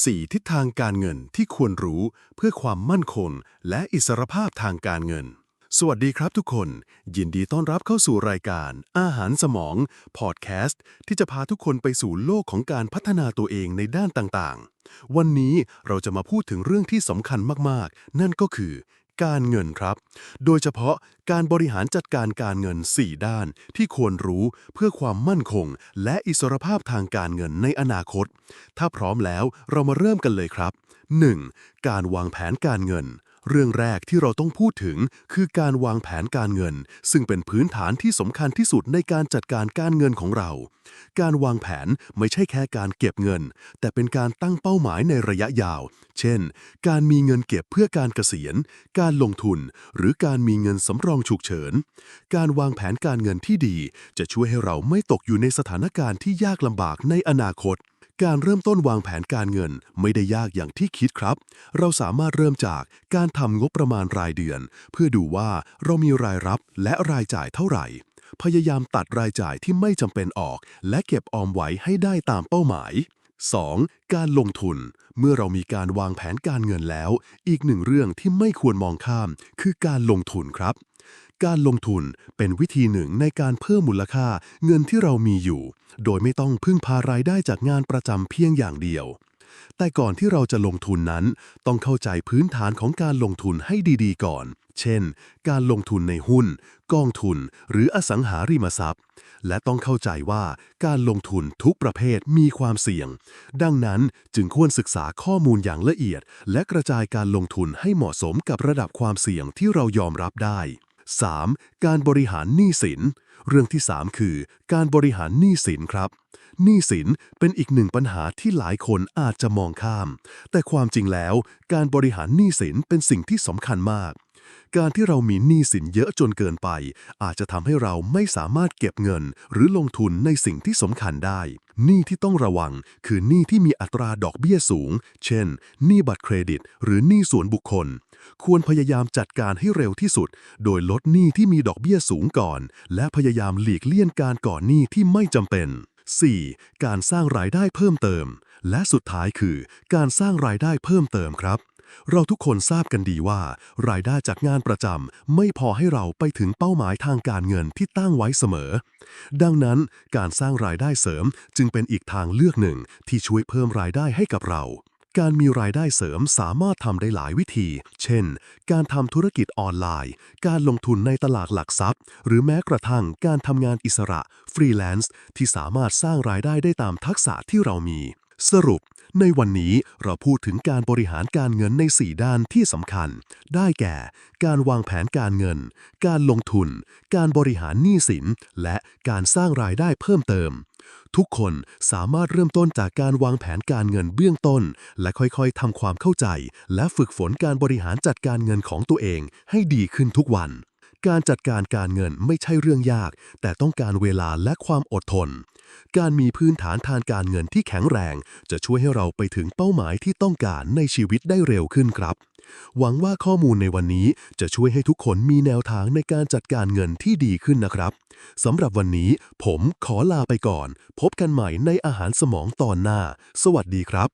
4 ทิศทางการเงินที่ควรรู้เพื่อความมั่นคงและอิสรภาพทางการเงิน สวัสดีครับทุกคน ยินดีต้อนรับเข้าสู่รายการ อาหารสมองพอดแคสต์ที่จะพาทุกคนไปสู่โลกของการพัฒนาตัวเองในด้านต่างๆ วันนี้เราจะมาพูดถึงเรื่องที่สำคัญมากๆ นั่นก็คือ การเงินครับ โดยเฉพาะการบริหารจัดการการเงิน 4 ด้านที่ควรรู้เพื่อความมั่นคง และอิสรภาพทางการเงินในอนาคต ถ้าพร้อมแล้วเรามาเริ่มกันเลยครับ 1. การวางแผนการเงิน เรื่องแรกที่เราต้องพูดถึงคือการวางแผนการเงิน ซึ่งเป็นพื้นฐานที่สำคัญที่สุดในการจัดการการเงินของเรา การวางแผนไม่ใช่แค่การเก็บเงิน แต่เป็นการตั้งเป้าหมายในระยะยาว เช่น การมีเงินเก็บเพื่อการเกษียณ การลงทุน หรือการมีเงินสำรองฉุกเฉิน การวางแผนการเงินที่ดี จะช่วยให้เราไม่ตกอยู่ในสถานการณ์ที่ยากลำบากในอนาคต การเริ่มต้นวางแผนการเงินไม่ได้ยากอย่างที่คิดครับ เราสามารถเริ่มจากการทำงบประมาณรายเดือน เพื่อดูว่าเรามีรายรับและรายจ่ายเท่าไหร่ พยายามตัดรายจ่ายที่ไม่จำเป็นออก และเก็บออมไว้ให้ได้ตามเป้าหมาย 2. การลงทุน เมื่อเรามีการวางแผนการเงินแล้ว อีกหนึ่งเรื่องที่ไม่ควรมองข้าม คือการลงทุนครับ การลงทุนเป็นวิธีหนึ่งในการเพิ่มมูลค่าเงินที่เรามีอยู่ โดยไม่ต้องพึ่งพารายได้จากงานประจำเพียงอย่างเดียว แต่ก่อนที่เราจะลงทุนนั้น ต้องเข้าใจพื้นฐานของการลงทุนให้ดีๆ ก่อน เช่น การลงทุนในหุ้น กองทุน หรืออสังหาริมทรัพย์ และต้องเข้าใจว่าการลงทุนทุกประเภทมีความเสี่ยง ดังนั้นจึงควรศึกษาข้อมูลอย่างละเอียด และกระจายการลงทุนให้เหมาะสมกับระดับความเสี่ยงที่เรายอมรับได้ 3. การบริหารหนี้สิน เรื่องที่ 3 คือ การบริหารหนี้สินครับ หนี้สินเป็นอีกหนึ่งปัญหาที่หลายคนอาจจะมองข้าม แต่ความจริงแล้ว การบริหารหนี้สินเป็นสิ่งที่สำคัญมาก การที่เรามีหนี้สินเยอะจนเกินไป อาจจะทำให้เราไม่สามารถเก็บเงิน หรือลงทุนในสิ่งที่สำคัญได้ หนี้ที่ต้องระวัง คือหนี้ที่มีอัตราดอกเบี้ยสูง เช่น หนี้บัตรเครดิต หรือหนี้ส่วนบุคคล ควรพยายามจัดการให้เร็วที่สุด โดยลดหนี้ที่มีดอกเบี้ยสูงก่อน และพยายามหลีกเลี่ยงการก่อหนี้ที่ไม่จำเป็น 4. การสร้างรายได้เพิ่มเติม และสุดท้ายคือ การสร้างรายได้เพิ่มเติมครับ เราทุกคนทราบกันดีว่า รายได้จากงานประจำไม่พอให้เราไปถึงเป้าหมายทางการเงินที่ตั้งไว้เสมอ ดังนั้นการสร้างรายได้เสริมจึงเป็นอีกทางเลือกหนึ่งที่ช่วยเพิ่มรายได้ให้กับเรา การมีรายได้เสริมสามารถทำได้หลายวิธี เช่น การทำธุรกิจออนไลน์ การลงทุนในตลาดหลักทรัพย์ หรือแม้กระทั่งการทำงานอิสระ ฟรีแลนซ์ที่สามารถสร้างรายได้ได้ตามทักษะที่เรามี สรุป ในวันนี้เราพูดถึงการบริหารการเงินใน 4 ด้านที่สำคัญ ได้แก่ การวางแผนการเงิน การลงทุน การบริหารหนี้สิน และการสร้างรายได้เพิ่มเติม ทุกคนสามารถเริ่มต้นจากการวางแผนการเงินเบื้องต้น และค่อยๆทำความเข้าใจ และฝึกฝนการบริหารจัดการเงินของตัวเองให้ดีขึ้นทุกวัน การจัดการการเงินไม่ใช่เรื่องยาก แต่ต้องการเวลาและความอดทน การมีพื้นฐานทางการเงินที่แข็งแรง จะช่วยให้เราไปถึงเป้าหมายที่ต้องการในชีวิตได้เร็วขึ้นครับ หวังว่าข้อมูลในวันนี้จะช่วยให้ทุกคนมีแนวทางในการจัดการเงินที่ดีขึ้นนะครับสำหรับวันนี้ ผมขอลาไปก่อน พบกันใหม่ในอาหารสมองตอนหน้า สวัสดีครับ